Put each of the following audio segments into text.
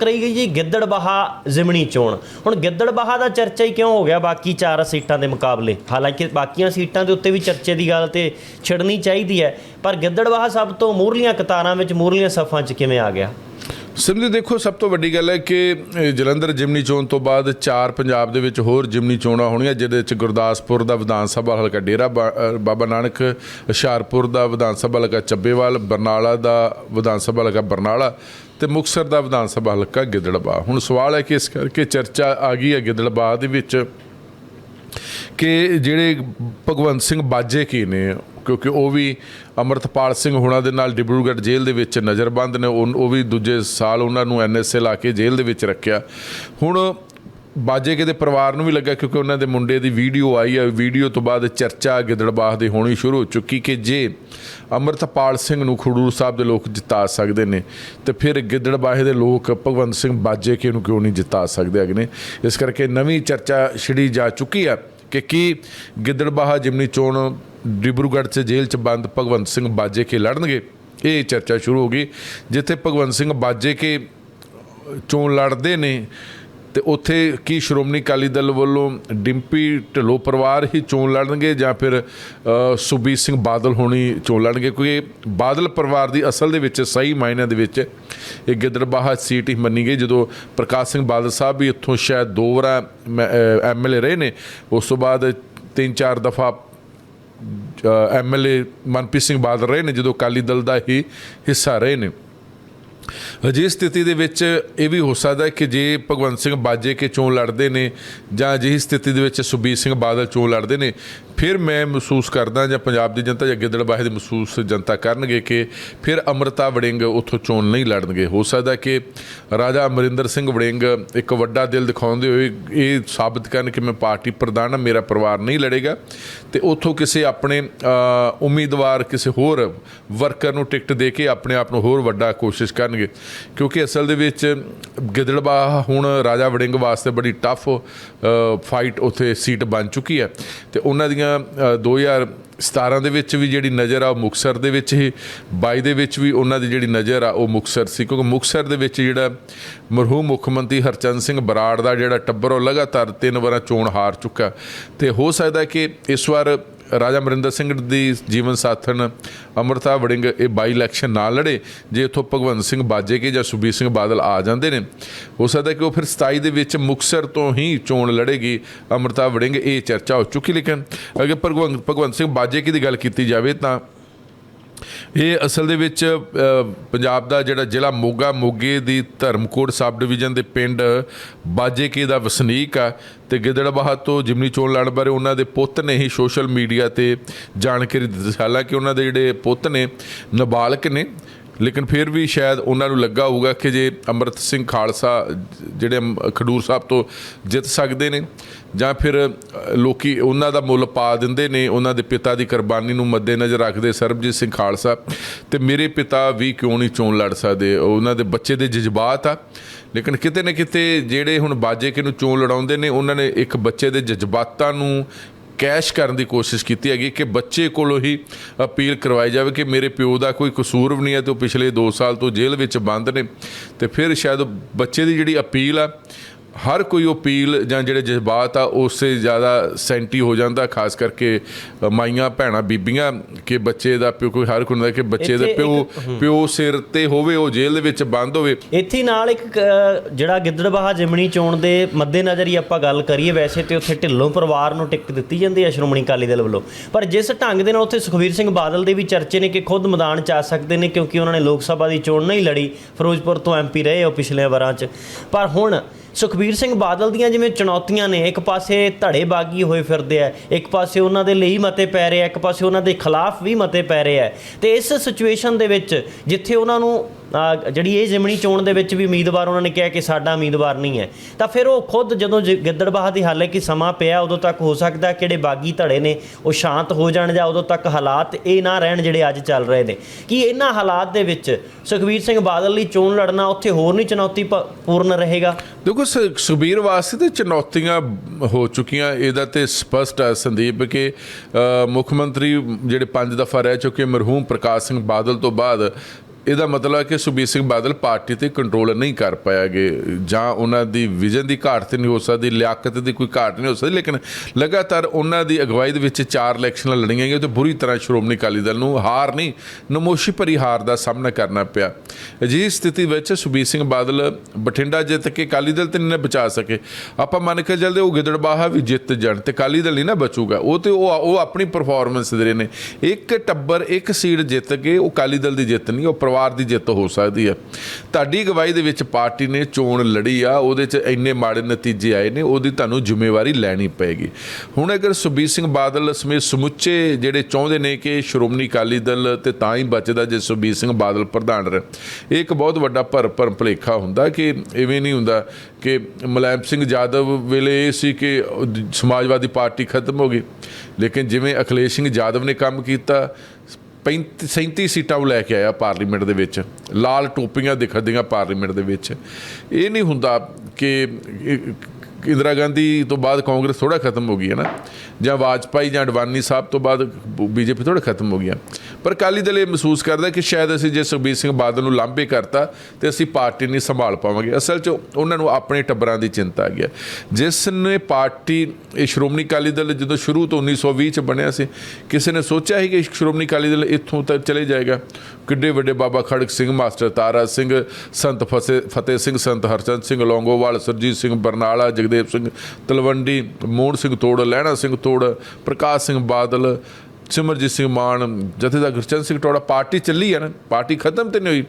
ਕਰੀ ਗਈ ਜੀ ਗਿੱਦੜਬਾਹਾ ਜ਼ਿਮਣੀ ਚੋਣ। ਹੁਣ ਗਿੱਦੜਬਾਹਾ ਦਾ ਚਰਚਾ ਹੀ ਕਿਉਂ ਹੋ ਗਿਆ ਬਾਕੀ ਚਾਰ ਸੀਟਾਂ ਦੇ ਮੁਕਾਬਲੇ? ਹਾਲਾਂਕਿ ਬਾਕੀਆਂ ਸੀਟਾਂ ਦੇ ਉੱਤੇ ਵੀ ਚਰਚੇ ਦੀ ਗੱਲ ਤੇ ਛਿੜਨੀ ਚਾਹੀਦੀ ਹੈ, ਪਰ ਗਿੱਦੜਬਾਹਾ ਸਭ ਤੋਂ ਮੂਰਲੀਆਂ ਕਤਾਰਾਂ ਵਿੱਚ ਮੂਰਲੀਆਂ ਸਫਾਂ 'ਚ ਕਿਵੇਂ ਆ ਗਿਆ? ਸਿਮਰਜੀਤ ਦੇਖੋ, ਸਭ ਤੋਂ ਵੱਡੀ ਗੱਲ ਹੈ ਕਿ ਜਲੰਧਰ ਜਿਮਨੀ ਚੋਣ ਤੋਂ ਬਾਅਦ ਚਾਰ ਪੰਜਾਬ ਦੇ ਵਿੱਚ ਹੋਰ ਜਿਮਨੀ ਚੋਣਾਂ ਹੋਣੀਆਂ, ਜਿਹਦੇ ਵਿੱਚ ਗੁਰਦਾਸਪੁਰ ਦਾ ਵਿਧਾਨ ਸਭਾ ਹਲਕਾ ਡੇਰਾ ਬਾ- ਬਾਬਾ ਨਾਨਕ, ਹੁਸ਼ਿਆਰਪੁਰ ਦਾ ਵਿਧਾਨ ਸਭਾ ਹਲਕਾ ਚੱਬੇਵਾਲ, ਬਰਨਾਲਾ ਦਾ ਵਿਧਾਨ ਸਭਾ ਹਲਕਾ ਬਰਨਾਲਾ ਤੇ ਮੁਕਤਸਰ ਦਾ ਵਿਧਾਨ ਸਭਾ ਹਲਕਾ ਗਿੱਦੜਬਾ। ਹੁਣ ਸਵਾਲ ਹੈ ਕਿ ਇਸ ਕਰਕੇ ਚਰਚਾ ਆ ਗਈ ਹੈ ਗਿੱਦੜਬਾ ਦੇ ਵਿੱਚ ਕਿ ਜਿਹੜੇ ਭਗਵੰਤ ਸਿੰਘ ਬਾਜੇ ਕੀ ਨੇ, ਕਿਉਂਕਿ ਉਹ ਵੀ ਅਮਰਤਪਾਲ ਸਿੰਘ ਹੁਣਾਂ ਦੇ ਨਾਲ ਡਿਬਰੂਗੜ੍ਹ ਜੇਲ੍ਹ ਦੇ ਵਿੱਚ ਨਜ਼ਰਬੰਦ ਨੇ, ਉਹ ਉਹ ਵੀ ਦੂਜੇ ਸਾਲ ਉਹਨਾਂ ਨੂੰ ਐਨਐਸਏ ਲਾ ਕੇ ਜੇਲ੍ਹ ਦੇ ਵਿੱਚ ਰੱਖਿਆ। ਹੁਣ ਬਾਜੇ ਕੇ ਦੇ ਪਰਿਵਾਰ ਨੂੰ ਵੀ ਲੱਗਾ ਕਿਉਂਕਿ ਉਹਨਾਂ ਦੇ ਮੁੰਡੇ ਦੀ ਵੀਡੀਓ ਆਈ ਹੈ ਵੀਡੀਓ ਤੋਂ ਬਾਅਦ ਚਰਚਾ ਗਿੱਦੜਬਾਹ ਦੇ ਹੋਣੀ ਸ਼ੁਰੂ ਹੋ ਚੁੱਕੀ ਕਿ ਜੇ ਅਮਰਤਪਾਲ ਸਿੰਘ ਨੂੰ ਖਡੂਰ ਸਾਹਿਬ ਦੇ ਲੋਕ ਜਿਤਾ ਸਕਦੇ ਨੇ, ਤੇ ਫਿਰ ਗਿੱਦੜਬਾਹੇ ਦੇ ਲੋਕ ਭਗਵੰਤ ਸਿੰਘ ਬਾਜੇ ਕੇ ਨੂੰ ਕਿਉਂ ਨਹੀਂ ਜਿਤਾ ਸਕਦੇ ਅਗਨੇ ਇਸ ਕਰਕੇ ਨਵੀਂ ਚਰਚਾ ਛਿੜੀ ਜਾ ਚੁੱਕੀ ਹੈ ਕਿ ਕੀ ਗਿੱਦੜਬਾਹ ਜਿਮਨੀ ਚੋਣ ਡਿਬਰੂਗੜ੍ਹ 'ਚ ਜੇਲ੍ਹ 'ਚ ਬੰਦ ਭਗਵੰਤ ਸਿੰਘ ਬਾਜੇ ਕੇ ਲੜਨਗੇ? ਇਹ ਚਰਚਾ ਸ਼ੁਰੂ ਹੋ ਗਈ, ਜਿੱਥੇ ਭਗਵੰਤ ਸਿੰਘ ਬਾਜੇ ਕੇ ਚੋਣ ਲੜਦੇ ਨੇ ਤੇ ਉੱਥੇ ਕੀ ਸ਼੍ਰੋਮਣੀ ਅਕਾਲੀ ਦਲ ਵੱਲੋਂ ਡਿੰਪੀ ਢਿੱਲੋਂ ਪਰਿਵਾਰ ਹੀ ਚੋਣ ਲੜਨਗੇ ਜਾਂ ਫਿਰ ਅ, ਸੁਖਬੀਰ ਸਿੰਘ ਬਾਦਲ ਹੋਣੀ ਚੋਣ ਲੜਨਗੇ? ਕਿਉਂਕਿ ਬਾਦਲ ਪਰਿਵਾਰ ਦੀ ਅਸਲ ਦੇ ਵਿੱਚ ਸਹੀ ਮਾਇਨਿਆਂ ਦੇ ਵਿੱਚ ਇਹ ਗਿੱਦੜਬਾਹਾ ਸੀਟ ਹੀ ਮੰਨੀ ਗਈ ਜਦੋਂ ਪ੍ਰਕਾਸ਼ ਸਿੰਘ ਬਾਦਲ ਸਾਹਿਬ ਵੀ ਇੱਥੋਂ ਸ਼ਾਇਦ ਦੋ ਵਾਰ ਐਮਐਲਏ ਰਹੇ ਨੇ ਉਸ ਤੋਂ ਬਾਅਦ ਤਿੰਨ ਚਾਰ ਦਫਾ ਐਮਐਲਏ ਮਨਪ੍ਰੀਤ ਸਿੰਘ ਬਾਦਲ ਰਹੇ ਨੇ ਜਦੋਂ ਅਕਾਲੀ ਦਲ ਦਾ ਹੀ ਹਿੱਸਾ ਰਹੇ ਨੇ। ਅਜਿਹੀ ਸਥਿਤੀ ਦੇ ਵਿੱਚ ਇਹ ਵੀ ਹੋ ਸਕਦਾ ਕਿ ਜੇ ਭਗਵੰਤ ਸਿੰਘ ਬਾਜੇ ਕੇ ਚੋਣ ਲੜਦੇ ਨੇ ਜਾਂ ਅਜਿਹੀ ਸਥਿਤੀ ਦੇ ਵਿੱਚ ਸੁਬੀਰ ਸਿੰਘ ਬਾਦਲ ਚੋਣ ਲੜਦੇ ਨੇ, ਫਿਰ ਮੈਂ ਮਹਿਸੂਸ ਕਰਦਾ ਜਾਂ ਪੰਜਾਬ ਦੀ ਜਨਤਾ ਜਾਂ ਗਿੱਦੜਬਾਹੇ ਦੀ ਮਹਿਸੂਸ ਜਨਤਾ ਕਰਨਗੇ ਕਿ ਫਿਰ ਅਮਰਤਾ ਵੜਿੰਗ ਉੱਥੋਂ ਚੋਣ ਨਹੀਂ ਲੜਨਗੇ। ਹੋ ਸਕਦਾ ਕਿ ਰਾਜਾ ਅਮਰਿੰਦਰ ਸਿੰਘ ਵੜਿੰਗ ਇੱਕ ਵੱਡਾ ਦਿਲ ਦਿਖਾਉਂਦੇ ਹੋਏ ਇਹ ਸਾਬਤ ਕਰਨ ਕਿ ਮੈਂ ਪਾਰਟੀ ਪ੍ਰਧਾਨ ਹਾਂ, ਮੇਰਾ ਪਰਿਵਾਰ ਨਹੀਂ ਲੜੇਗਾ ਤੇ ਉੱਥੋਂ ਕਿਸੇ ਆਪਣੇ ਉਮੀਦਵਾਰ, ਕਿਸੇ ਹੋਰ ਵਰਕਰ ਨੂੰ ਟਿਕਟ ਦੇ ਕੇ ਆਪਣੇ ਆਪ ਨੂੰ ਹੋਰ ਵੱਡਾ ਕੋਸ਼ਿਸ਼ ਕਰਨ ਕਰਨਗੇ ਕਿਉਂਕਿ ਅਸਲ ਦੇ ਵਿੱਚ ਗਿੱਦੜਬਾਹ ਹੁਣ ਰਾਜਾ ਵੜਿੰਗ ਵਾਸਤੇ ਬੜੀ ਟਫ ਫਾਈਟ ਉੱਥੇ ਸੀਟ ਬਣ ਚੁੱਕੀ ਹੈ। ਤੇ ਉਹਨਾਂ ਦੀਆਂ ਅ, 2017 ਦੇ ਵਿੱਚ ਵੀ ਜਿਹੜੀ ਨਜ਼ਰ ਆ ਉਹ ਮੁਕਸਰ ਦੇ ਵਿੱਚ ਹੀ 22 ਦੇ ਵਿੱਚ ਵੀ ਉਹਨਾਂ ਦੀ ਜਿਹੜੀ ਨਜ਼ਰ ਆ ਉਹ ਮੁਕਸਰ ਸੀ। ਕਿਉਂਕਿ ਮੁਕਸਰ ਦੇ ਵਿੱਚ ਜਿਹੜਾ ਮਰਹੂਮ ਮੁੱਖ ਮੰਤਰੀ ਹਰਚੰਦ ਸਿੰਘ ਬਰਾੜ ਦਾ ਜਿਹੜਾ ਟੱਬਰ ਉਹ ਲਗਾਤਾਰ ਤਿੰਨ ਵਾਰਾਂ ਚੋਣ ਹਾਰ ਚੁੱਕਾ। ਤੇ ਹੋ ਸਕਦਾ ਕਿ ਇਸ ਵਾਰ ਰਾਜਾ ਅਮਰਿੰਦਰ ਸਿੰਘ ਦੀ ਜੀਵਨ ਸਾਥਣ ਅਮਰਤਾ ਵੜਿੰਗ ਇਹ ਬਾਈ ਇਲੈਕਸ਼ਨ ਨਾ ਲੜੇ, ਜੇ ਇੱਥੋਂ ਭਗਵੰਤ ਸਿੰਘ ਬਾਜੇ ਕੇ ਜਾਂ ਸੁਬੀਰ ਸਿੰਘ ਬਾਦਲ ਆ ਜਾਂਦੇ ਨੇ। ਹੋ ਸਕਦਾ ਕਿ ਉਹ ਫਿਰ 27 ਦੇ ਵਿੱਚ ਮੁਕਸਰ ਤੋਂ ਹੀ ਚੋਣ ਲੜੇਗੀ। ਅਮਰਤਾ ਵੜਿੰਗ ਇਹ ਚਰਚਾ ਹੋ ਚੁੱਕੀ, ਲੇਕਿਨ ਅਗਰ ਭਗਵੰਤ ਭਗਵੰਤ ਸਿੰਘ ਬਾਜੇ ਕੀ ਦੀ ਗੱਲ ਕੀਤੀ ਜਾਵੇ ਤਾਂ ਇਹ ਅਸਲ ਦੇ ਵਿੱਚ ਪੰਜਾਬ ਦਾ ਜਿਹੜਾ ਜ਼ਿਲ੍ਹਾ ਮੋਗਾ ਮੋਗੇ ਦੀ ਧਰਮਕੋਟ ਸਬ ਡਿਵੀਜ਼ਨ ਦੇ ਪਿੰਡ ਬਾਜੇਕੇ ਦਾ ਵਸਨੀਕ ਆ ਤੇ ਗਿੱਦੜਬਾਹਾ ਤੋਂ ਜਿਮਨੀ ਚੋਣ ਲੜਨ ਬਾਰੇ ਉਹਨਾਂ ਦੇ ਪੁੱਤ ਨੇ ਹੀ ਸੋਸ਼ਲ ਮੀਡੀਆ ਤੇ ਜਾਣਕਾਰੀ ਦਿੱਤੀ। ਹਾਲਾਂਕਿ ਉਹਨਾਂ ਦੇ ਜਿਹੜੇ ਪੁੱਤ ਨੇ, ਨਾਬਾਲਗ ਨੇ ਲੇਕਿਨ ਫਿਰ ਵੀ ਸ਼ਾਇਦ ਉਹਨਾਂ ਨੂੰ ਲੱਗਾ ਹੋਊਗਾ ਕਿ ਜੇ ਅੰਮ੍ਰਿਤ ਸਿੰਘ ਖਾਲਸਾ ਜਿਹੜੇ ਅਮ- ਖਡੂਰ ਸਾਹਿਬ ਤੋਂ ਜਿੱਤ ਸਕਦੇ ਨੇ ਜਾਂ ਫਿਰ ਅ, ਲੋਕੀ ਉਹਨਾਂ ਦਾ ਮੁੱਲ ਪਾ ਦਿੰਦੇ ਨੇ ਉਹਨਾਂ ਦੇ ਪਿਤਾ ਦੀ ਕੁਰਬਾਨੀ ਨੂੰ ਮੱਦੇਨਜ਼ਰ ਰੱਖਦੇ ਸਰਬਜੀਤ ਸਿੰਘ ਖਾਲਸਾ। ਤੇ ਮੇਰੇ ਪਿਤਾ ਵੀ ਕਿਉਂ ਨਹੀਂ ਚੋਣ ਲੜ ਸਕਦੇ? ਉਹਨਾਂ ਦੇ ਬੱਚੇ ਦੇ ਜਜ਼ਬਾਤ ਆ। ਲੇਕਿਨ ਕਿਤੇ ਨਾ ਕਿਤੇ ਜਿਹੜੇ ਹੁਣ ਬਾਜੇ ਕਿ ਨੂੰ ਚੋਣ ਲੜਾਉਂਦੇ ਨੇ ਉਹਨਾਂ ਨੇ ਇੱਕ ਬੱਚੇ ਦੇ ਜਜ਼ਬਾਤਾਂ ਨੂੰ ਕੈਸ਼ ਕਰਨ ਦੀ ਕੋਸ਼ਿਸ਼ ਕੀਤੀ ਹੈਗੀ ਕਿ ਬੱਚੇ ਕੋਲੋਂ ਹੀ ਅਪੀਲ ਕਰਵਾਈ ਜਾਵੇ ਕਿ ਮੇਰੇ ਪਿਓ ਦਾ ਕੋਈ ਕਸੂਰ ਵੀ ਨਹੀਂ ਹੈ ਤੇ ਉਹ ਪਿਛਲੇ 2 ਸਾਲ ਤੋਂ ਜੇਲ੍ਹ ਵਿੱਚ ਬੰਦ ਨੇ ਤੇ ਫਿਰ ਸ਼ਾਇਦ ਬੱਚੇ ਦੀ ਜਿਹੜੀ ਅਪੀਲ ਆ ਹਰ ਕੋਈ ਅਪੀਲ ਜਾਂ ਜਿਹੜੇ ਜਜ਼ਬਾਤ ਆ ਉਸੇ ਜ਼ਿਆਦਾ ਸੈਂਟੀ ਹੋ ਜਾਂਦਾ ਖਾਸ ਕਰਕੇ ਮਾਈਆਂ ਭੈਣਾਂ ਬੀਬੀਆਂ ਕਿ ਬੱਚੇ ਦਾ ਪਿਓ ਕੋਈ ਹਰ ਕੋਈ ਹੁੰਦਾ ਕਿ ਬੱਚੇ ਦਾ ਪਿਓ ਪਿਓ ਸਿਰ ਤੇ ਹੋਵੇ ਉਹ ਜੇਲ੍ਹ ਦੇ ਵਿੱਚ ਬੰਦ ਹੋਵੇ। ਇੱਥੇ ਨਾਲ ਇੱਕ ਜਿਹੜਾ ਗਿੱਦੜਬਾਹਾ ਜਿਮਣੀ ਚੋਣ ਦੇ ਮੱਦੇਨਜ਼ਰ ਹੀ ਆਪਾਂ ਗੱਲ ਕਰੀਏ ਵੈਸੇ ਤੇ ਉੱਥੇ ਢਿੱਲੋਂ ਪਰਿਵਾਰ ਨੂੰ ਟਿਕਟ ਦਿੱਤੀ ਜਾਂਦੀ ਹੈ ਸ਼੍ਰੋਮਣੀ ਅਕਾਲੀ ਦਲ ਵੱਲੋਂ। ਪਰ ਜਿਸ ਢੰਗ ਦੇ ਨਾਲ ਉੱਥੇ ਸੁਖਵੀਰ ਸਿੰਘ ਬਾਦਲ ਦੇ ਵੀ ਚਰਚੇ ਨੇ ਕਿ ਖੁਦ ਮੈਦਾਨ 'ਚ ਆ ਸਕਦੇ ਨੇ ਕਿਉਂਕਿ ਉਹਨਾਂ ਨੇ ਲੋਕ ਸਭਾ ਦੀ ਚੋਣ ਨਹੀਂ ਲੜੀ ਫਿਰੋਜ਼ਪੁਰ ਤੋਂ ਐਮਪੀ ਰਹੇ ਉਹ ਪਿਛਲੇ ਵਾਰਾਂ 'ਚ। ਪਰ ਹੁਣ ਸੁਖਬੀਰ ਸਿੰਘ ਬਾਦਲ ਦੀਆਂ ਜਿਵੇਂ ਚੁਣੌਤੀਆਂ ਨੇ, ਇੱਕ ਪਾਸੇ ਧੜੇਬਾਗੀ ਹੋਏ ਫਿਰਦੇ ਆ, ਇੱਕ ਪਾਸੇ ਉਹਨਾਂ ਦੇ ਲਈ ਮਤੇ ਪੈ ਰਹੇ ਆ, ਇੱਕ ਪਾਸੇ ਉਹਨਾਂ ਦੇ ਖਿਲਾਫ ਵੀ ਮਤੇ ਪੈ ਰਹੇ ਆ। ਤੇ ਇਸ ਸਿਚੁਏਸ਼ਨ ਦੇ ਵਿੱਚ ਜਿੱਥੇ ਉਹਨਾਂ ਨੂੰ ਜਿਹੜੀ ਇਹ ਜਿਮਣੀ ਚੋਣ ਦੇ ਵਿੱਚ ਵੀ ਉਮੀਦਵਾਰ ਉਹਨਾਂ ਨੇ ਕਿਹਾ ਕਿ ਸਾਡਾ ਉਮੀਦਵਾਰ ਨਹੀਂ ਹੈ। ਤਾਂ ਫਿਰ ਉਹ ਖੁਦ ਜਦੋਂ ਜ- ਗਿੱਦੜਬਾਹਾ ਦੀ ਹਾਲੇ ਕਿ ਸਮਾਂ ਪਿਆ, ਉਦੋਂ ਤੱਕ ਹੋ ਸਕਦਾ ਕਿਹੜੇ ਬਾਗੀ ਧੜੇ ਨੇ, ਉਹ ਸ਼ਾਂਤ ਹੋ ਜਾਣ ਜਾਂ ਉਦੋਂ ਤੱਕ ਹਾਲਾਤ ਇਹ ਨਾ ਰਹਿਣ ਜਿਹੜੇ ਅੱਜ ਚੱਲ ਰਹੇ ਨੇ। ਕਿ ਇਹਨਾਂ ਹਾਲਾਤ ਦੇ ਵਿੱਚ ਸੁਖਬੀਰ ਸਿੰਘ ਬਾਦਲ ਲਈ ਚੋਣ ਲੜਨਾ ਉੱਥੇ ਹੋਰ ਨਹੀਂ ਚੁਣੌਤੀ ਪ- ਪੂਰਨ ਰਹੇਗਾ? ਦੇਖੋ, ਸ- ਸੁਖਬੀਰ ਵਾਸਤੇ ਤੇ ਚੁਣੌਤੀਆਂ ਹੋ ਚੁੱਕੀਆਂ। ਇਹਦਾ ਤੇ ਸਪਸ਼ਟ ਹੈ ਸੰਦੀਪ ਕਿ ਮੁੱਖ ਮੰਤਰੀ ਜਿਹੜੇ ਪੰਜ ਦਫਾ ਰਹਿ ਚੁੱਕੇ, ਮਰਹੂਮ ਪ੍ਰਕਾਸ਼ ਸਿੰਘ ਬਾਦਲ ਤੋਂ ਬਾਅਦ ਇਹਦਾ ਮਤਲਬ ਹੈ ਕਿ ਸੁਖਬੀਰ ਸਿੰਘ ਬਾਦਲ ਪਾਰਟੀ ਤੇ ਕੰਟਰੋਲ ਨਹੀਂ ਕਰ ਪਾਇਆਗੇ ਜਾਂ ਉਹਨਾਂ ਦੀ ਵਿਜ਼ਨ ਦੀ ਘਾਟ ਤੇ ਨਹੀਂ ਹੋ ਸਕਦੀ, ਲਿਆਕਤ ਦੀ ਕੋਈ ਘਾਟ ਨਹੀਂ ਹੋ ਸਕਦੀ, ਲੇਕਿਨ ਲਗਾਤਾਰ ਉਹਨਾਂ ਦੀ ਅਗਵਾਈ ਦੇ ਵਿੱਚ ਚਾਰ ਇਲੈਕਸ਼ਨਾਂ ਲੜੀਆਂ ਗਈਆਂ ਤੇ ਬੁਰੀ ਤਰ੍ਹਾਂ ਸ਼੍ਰੋਮਣੀ ਅਕਾਲੀ ਦਲ ਨੂੰ ਹਾਰ ਨਹੀਂ, ਨਮੋਸ਼ੀ ਭਰੀ ਹਾਰ ਦਾ ਸਾਹਮਣਾ ਕਰਨਾ ਪਿਆ। ਅਜਿਹੀ ਸਥਿਤੀ ਵਿੱਚ ਸੁਖਬੀਰ ਸਿੰਘ ਬਾਦਲ ਬਠਿੰਡਾ ਜਿੱਤ ਕੇ ਅਕਾਲੀ ਦਲ ਤੇ ਨਹੀਂ ਨਾ ਬਚਾ ਸਕੇ। ਆਪਾਂ ਮੰਨ ਕੇ ਚੱਲਦੇ ਉਹ ਗਿੱਦੜਬਾਹਾ ਵੀ ਜਿੱਤ ਜਾਣ ਤੇ ਅਕਾਲੀ ਦਲ ਨਹੀਂ ਨਾ ਬਚੂਗਾ। ਉਹ ਤੇ ਉਹ ਉਹ ਆਪਣੀ ਪਰਫਾਰਮੈਂਸ ਦੇ ਰਹੇ ਨੇ। ਇੱਕ ਟੱਬਰ, ਇੱਕ ਸੀਟ ਜਿੱਤ ਕੇ ਉਹ ਅਕਾਲੀ ਦਲ ਦੀ ਜਿੱਤ ਨਹੀਂ, ਉਹ ਪਰਿਵਾਰ ਦੀ ਜਿੱਤ ਹੋ ਸਕਦੀ ਹੈ ਤੁਹਾਡੀ ਅਗਵਾਈ ਦੇ ਵਿੱਚ ਪਾਰਟੀ ਨੇ ਚੋਣ ਲੜੀ ਆ, ਉਹਦੇ 'ਚ ਇੰਨੇ ਮਾੜੇ ਨਤੀਜੇ ਆਏ ਨੇ, ਉਹਦੀ ਤੁਹਾਨੂੰ ਜ਼ਿੰਮੇਵਾਰੀ ਲੈਣੀ ਪਏਗੀ। ਹੁਣ ਅਗਰ ਸੁਖਬੀਰ ਸਿੰਘ ਬਾਦਲ ਸਮੇਤ ਸਮੁੱਚੇ ਜਿਹੜੇ ਚਾਹੁੰਦੇ ਨੇ ਕਿ ਸ਼੍ਰੋਮਣੀ ਅਕਾਲੀ ਦਲ ਤੇ ਤਾਂ ਹੀ ਬਚਦਾ ਜੇ ਸੁਖਬੀਰ ਸਿੰਘ ਬਾਦਲ ਪ੍ਰਧਾਨ ਰਹੇ। ਇਹ ਇੱਕ ਬਹੁਤ ਵੱਡਾ ਭਰ ਭਰਮ ਭੁਲੇਖਾ ਹੁੰਦਾ ਕਿ ਐਵੇਂ ਨਹੀਂ ਹੁੰਦਾ ਕਿ ਮੁਲਾਇਮ ਸਿੰਘ ਯਾਦਵ ਵੇਲੇ ਇਹ ਸੀ ਕਿ ਸਮਾਜਵਾਦੀ ਪਾਰਟੀ ਖਤਮ ਹੋ ਗਈ। ਲੇਕਿਨ ਜਿਵੇਂ ਅਖਿਲੇਸ਼ ਸਿੰਘ ਯਾਦਵ ਨੇ ਕੰਮ ਕੀਤਾ 35 37 ਸੀਟਾਂ ਉਹ ਲੈ ਕੇ ਆਇਆ ਪਾਰਲੀਮੈਂਟ ਦੇ ਵਿੱਚ। ਲਾਲ ਟੋਪੀਆਂ ਦਿਖਦੀਆਂ ਪਾਰਲੀਮੈਂਟ ਦੇ ਵਿੱਚ। ਇਹ ਨਹੀਂ ਹੁੰਦਾ ਕਿ ਇੰਦਰਾ ਗਾਂਧੀ ਤੋਂ ਬਾਅਦ ਕਾਂਗਰਸ ਥੋੜਾ ਖਤਮ ਹੋ ਗਈ ਹੈ ਨਾ, ਜਾਂ ਵਾਜਪਾਈ ਜਾਂ ਅਡਵਾਨੀ ਸਾਹਿਬ ਤੋਂ ਬਾਅਦ ਬੀਜੇਪੀ ਥੋੜਾ ਖਤਮ ਹੋ ਗਿਆ। ਪਰ ਅਕਾਲੀ ਦਲ ਇਹ ਮਹਿਸੂਸ ਕਰਦਾ ਕਿ ਸ਼ਾਇਦ ਅਸੀਂ ਜੇ ਸੁਖਬੀਰ ਸਿੰਘ ਬਾਦਲ ਨੂੰ ਲਾਂਭੇ ਕਰਤਾ, ਤੇ ਅਸੀਂ ਪਾਰਟੀ ਨਹੀਂ ਸੰਭਾਲ ਪਾਵਾਂਗੇ। ਅਸਲ 'ਚ ਉਹਨਾਂ ਨੂੰ ਆਪਣੇ ਟੱਬਰਾਂ ਦੀ ਚਿੰਤਾ ਆ ਗਿਆ ਜਿਸ ਨੇ ਪਾਰਟੀ, ਇਹ ਸ਼੍ਰੋਮਣੀ ਅਕਾਲੀ ਦਲ ਜਦੋਂ ਸ਼ੁਰੂ ਤੋਂ 1920 ਚ ਬਣਿਆ ਸੀ, ਕਿਸੇ ਨੇ ਸੋਚਿਆ ਸੀ ਕਿ ਸ਼੍ਰੋਮਣੀ ਅਕਾਲੀ ਦਲ ਇੱਥੋਂ ਤੱਕ ਚਲੇ ਜਾਏਗਾ। ਕਿੱਡੇ ਵੱਡੇ ਬਾਬਾ ਖੜਕ ਸਿੰਘ, ਮਾਸਟਰ ਤਾਰਾ ਸਿੰਘ, ਸੰਤ ਫਸੇ, ਫਤਿਹ ਸਿੰਘ, ਸੰਤ ਹਰਚੰਦ ਸਿੰਘ, ਲੌਂਗੋਵਾਲ, ਸਰਜੀਤ ਸਿੰਘ ਬਰਨਾਲਾ ਜਗਦੇਵ ਸਿੰਘ ਤਲਵੰਡੀ, ਮੋਹਨ ਸਿੰਘ ਤੋੜ, ਲਹਿਣਾ ਸਿੰਘ ਤੋੜ, ਪ੍ਰਕਾਸ਼ ਸਿੰਘ ਬਾਦਲ, ਸਿਮਰਜੀਤ ਸਿੰਘ ਮਾਨ, ਜਥੇਦਾਰ ਗੁਰਚਰਨ ਸਿੰਘ ਟੋੜਾ, ਪਾਰਟੀ ਚੱਲੀ ਹੈ ਨਾ, ਪਾਰਟੀ ਖਤਮ ਤੇ ਨਹੀਂ ਹੋਈ।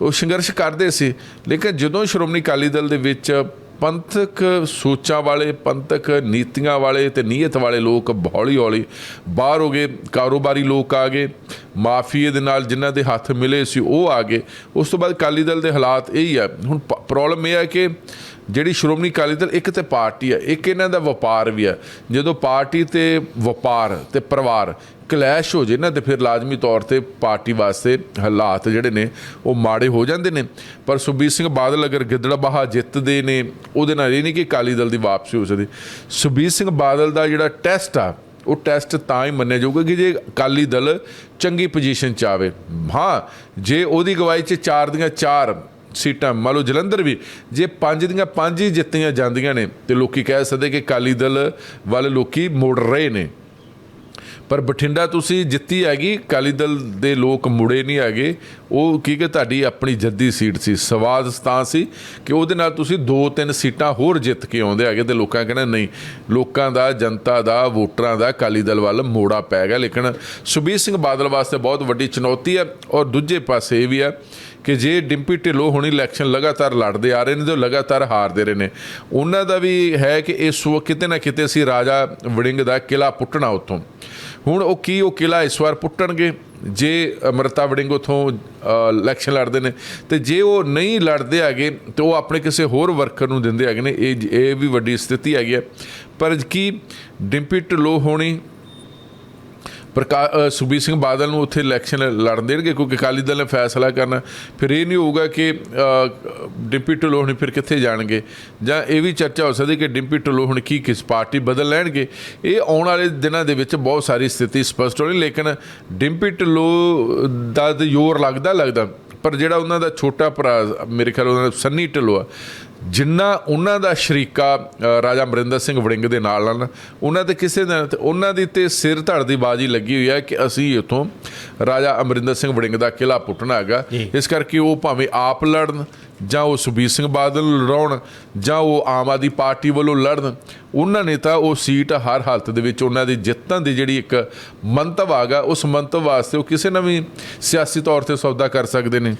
ਉਹ ਸੰਘਰਸ਼ ਕਰਦੇ ਸੀ, ਲੇਕਿਨ ਜਦੋਂ ਸ਼੍ਰੋਮਣੀ ਅਕਾਲੀ ਦਲ ਦੇ ਵਿੱਚ ਪੰਥਕ ਸੋਚਾਂ ਵਾਲੇ, ਪੰਥਕ ਨੀਤੀਆਂ ਵਾਲੇ ਤੇ ਨੀਅਤ ਵਾਲੇ ਲੋਕ ਹੌਲੀ ਹੌਲੀ ਬਾਹਰ ਹੋ ਗਏ, ਕਾਰੋਬਾਰੀ ਲੋਕ ਆ ਗਏ, ਮਾਫੀਏ ਦੇ ਨਾਲ ਜਿਨ੍ਹਾਂ ਦੇ ਹੱਥ ਮਿਲੇ ਸੀ ਉਹ ਆ ਗਏ। ਉਸ ਤੋਂ ਬਾਅਦ ਅਕਾਲੀ ਦਲ ਦੇ ਹਾਲਾਤ ਇਹ ਹੀ ਆ। ਹੁਣ ਪ੍ਰੋਬਲਮ ਇਹ ਹੈ ਕਿ ਜਿਹੜੀ ਸ਼੍ਰੋਮਣੀ ਅਕਾਲੀ ਦਲ ਇੱਕ ਤੇ ਪਾਰਟੀ ਆ, ਇੱਕ ਇਹਨਾਂ ਦਾ ਵਪਾਰ ਵੀ ਆ। ਜਦੋਂ ਪਾਰਟੀ ਤੇ ਵਪਾਰ ਤੇ ਪਰਿਵਾਰ ਕਲੈਸ਼ ਹੋ ਜੇ ਨਾ, ਤੇ ਫਿਰ ਲਾਜ਼ਮੀ ਤੌਰ ਤੇ ਪਾਰਟੀ ਵਾਸਤੇ ਹਾਲਾਤ ਜਿਹੜੇ ਨੇ, ਉਹ ਮਾੜੇ ਹੋ ਜਾਂਦੇ ਨੇ। ਪਰ ਸੁਖਬੀਰ ਸਿੰਘ ਬਾਦਲ ਅਗਰ ਗਿੱਦੜਬਾਹਾ ਜਿੱਤਦੇ ਨੇ, ਉਹਦੇ ਨਾਲ ਇਹ ਨਹੀਂ ਕਿ ਅਕਾਲੀ ਦਲ ਦੀ ਵਾਪਸੀ ਹੋ ਸਕਦੀ। ਸੁਖਬੀਰ ਸਿੰਘ ਬਾਦਲ ਦਾ ਜਿਹੜਾ ਟੈਸਟ ਆ, ਉਹ ਟੈਸਟ ਤਾਂ ਹੀ ਮੰਨਿਆ ਜਾਊਗਾ ਕਿ ਜੇ ਅਕਾਲੀ ਦਲ ਚੰਗੀ ਪੋਜੀਸ਼ਨ ਚ ਆਵੇ। ਹਾਂ, ਜੇ ਉਹਦੀ ਗਵਾਹੀ ਚ ਚਾਰ ਦੀਆਂ ਚਾਰ ਸੀਟਾਂ। ਮੰਨ ਲਓ ਜਲੰਧਰ ਵੀ, ਜੇ ਪੰਜ ਦੀਆਂ ਪੰਜ ਹੀ ਜਿੱਤੀਆਂ ਜਾਂਦੀਆਂ ਨੇ, ਤੇ ਲੋਕੀ ਕਹਿ ਸਕਦੇ ਕਿ ਅਕਾਲੀ ਦਲ ਵੱਲ ਲੋਕੀ ਮੁੜ ਰਹੇ ਨੇ। ਪਰ ਬਠਿੰਡਾ ਤੁਸੀਂ ਜਿੱਤੀ ਹੈਗੀ, ਅਕਾਲੀ ਦਲ ਦੇ ਲੋਕ ਮੁੜੇ ਨਹੀਂ ਹੈਗੇ। ਉਹ ਕੀ ਕਿ ਤੁਹਾਡੀ ਆਪਣੀ ਜੱਦੀ ਸੀਟ ਸੀ, ਸਵਾਦ ਸਤਾਂ ਸੀ ਕਿ ਉਹਦੇ ਨਾਲ ਤੁਸੀਂ ਦੋ ਤਿੰਨ ਸੀਟਾਂ ਹੋਰ ਜਿੱਤ ਕੇ ਆਉਂਦੇ ਹੈਗੇ ਤੇ ਲੋਕਾਂ ਕਹਿੰਦੇ ਨਹੀਂ, ਲੋਕਾਂ ਦਾ, ਜਨਤਾ ਦਾ, ਵੋਟਰਾਂ ਦਾ ਅਕਾਲੀ ਦਲ ਵੱਲ ਮੋੜਾ ਪੈ ਗਿਆ। ਲੇਕਿਨ ਸੁਬੀਰ ਸਿੰਘ ਬਾਦਲ ਵਾਸਤੇ ਬਹੁਤ ਵੱਡੀ ਚੁਣੌਤੀ ਹੈ ਔਰ ਦੂਜੇ ਪਾਸੇ ਇਹ ਵੀ ਹੈ ਕਿ ਜੇ ਡਿੰਪੀ ਢਿੱਲੋਂ ਹੁਣੀ ਇਲੈਕਸ਼ਨ ਲਗਾਤਾਰ ਲੜਦੇ ਆ ਰਹੇ ਨੇ ਤੇ ਉਹ ਲਗਾਤਾਰ ਹਾਰਦੇ ਰਹੇ ਨੇ, ਉਹਨਾਂ ਦਾ ਵੀ ਹੈ ਕਿ ਇਸ ਵਕਤ ਕਿਤੇ ਨਾ ਕਿਤੇ ਅਸੀਂ ਰਾਜਾ ਵੜਿੰਗ ਦਾ ਕਿਲਾ ਪੁੱਟਣਾ ਉੱਥੋਂ। ਹੁਣ ਉਹ ਕੀ ਉਹ ਕਿਲਾ ਇਸ ਵਾਰ ਪੁੱਟਣਗੇ? ਜੇ ਅਮਰਤਾ ਵੜਿੰਗ ਉਥੋਂ ਇਲੈਕਸ਼ਨ ਲੜਦੇ ਨੇ, ਤੇ ਜੇ ਉਹ ਨਹੀਂ ਲੜਦੇ ਹੈਗੇ, ਤੇ ਉਹ ਆਪਣੇ ਕਿਸੇ ਹੋਰ ਵਰਕਰ ਨੂੰ ਦਿੰਦੇ ਹੈਗੇ ਨੇ, ਇਹ ਇਹ ਵੀ ਵੱਡੀ ਸਥਿਤੀ ਹੈਗੀ ਹੈ। ਪਰ ਕੀ ਡਿੰਪੀ ਢਿੱਲੋਂ ਹੋਣੀ ਪ੍ਰਕਾ ਅ, ਸੁਖਬੀਰ ਸਿੰਘ ਬਾਦਲ ਨੂੰ ਉੱਥੇ ਇਲੈਕਸ਼ਨ ਲੜਨ ਦੇਣਗੇ ਕਿਉਂਕਿ ਅਕਾਲੀ ਦਲ ਨੇ ਫੈਸਲਾ ਕਰਨਾ। ਫਿਰ ਇਹ ਨਹੀਂ ਹੋਊਗਾ ਕਿ ਡਿੰਪੀ ਢਿੱਲੋਂ ਹੁਣ ਫਿਰ ਕਿੱਥੇ ਜਾਣਗੇ? ਜਾਂ ਇਹ ਵੀ ਚਰਚਾ ਹੋ ਸਕਦੀ ਕਿ ਡਿੰਪੀ ਢਿੱਲੋਂ ਹੁਣ ਕੀ ਕਿਸ ਪਾਰਟੀ ਬਦਲ ਲੈਣਗੇ? ਇਹ ਆਉਣ ਵਾਲੇ ਦਿਨਾਂ ਦੇ ਵਿੱਚ ਬਹੁਤ ਸਾਰੀ ਸਥਿਤੀ ਸਪਸ਼ਟ ਹੋਣੀ ਲੇਕਿਨ ਡਿੰਪੀ ਢਿੱਲੋਂ ਦਾ ਜ਼ੋਰ ਲੱਗਦਾ ਲੱਗਦਾ ਪਰ ਜਿਹੜਾ ਉਹਨਾਂ ਦਾ ਛੋਟਾ ਭਰਾ ਮੇਰੇ ਖਿਆਲ ਉਹਨਾਂ ਦਾ ਸੰਨੀ ਢਿੱਲੋਂ ਆ ਜਿੰਨਾ ਉਹਨਾਂ ਦਾ ਸ਼ਰੀਕਾ ਰਾਜਾ ਅਮਰਿੰਦਰ ਸਿੰਘ ਵੜਿੰਗ ਦੇ ਨਾਲ ਨਾਲ ਉਹਨਾਂ ਤੇ ਕਿਸੇ ਦਾ ਤੇ ਉਹਨਾਂ ਦੀ ਤੇ ਸਿਰ ਧੜ ਦੀ ਬਾਜੀ ਲੱਗੀ ਹੋਈ ਹੈ ਕਿ ਅਸੀਂ ਇਥੋਂ ਰਾਜਾ ਅਮਰਿੰਦਰ ਸਿੰਘ ਵੜਿੰਗ ਦਾ ਕਿਲਾ ਪੁੱਟਣਾ ਹੈਗਾ। ਇਸ ਕਰਕੇ ਉਹ ਭਾਵੇਂ ਆਪ ਲੜਨ ਜਾਂ ਉਹ ਸੁਬੀਰ ਸਿੰਘ ਬਾਦਲ ਲੜਾਉਣ ਜਾਂ ਉਹ ਆਮ ਆਦਮੀ ਪਾਰਟੀ ਵੱਲੋਂ ਲੜਨ ਉਹਨਾਂ ਨੇ ਤਾਂ ਉਹ ਸੀਟ ਹਰ ਹਾਲਤ ਦੇ ਵਿੱਚ ਉਹਨਾਂ ਦੀ ਜਿੱਤਣ ਦੀ ਜਿਹੜੀ ਇੱਕ ਮੰਤਵ ਆਗਾ ਉਸ ਮੰਤਵ ਵਾਸਤੇ ਉਹ ਕਿਸੇ ਨਾ ਵੀ ਸਿਆਸੀ ਤੌਰ ਤੇ ਸੌਦਾ ਕਰ ਸਕਦੇ ਨੇ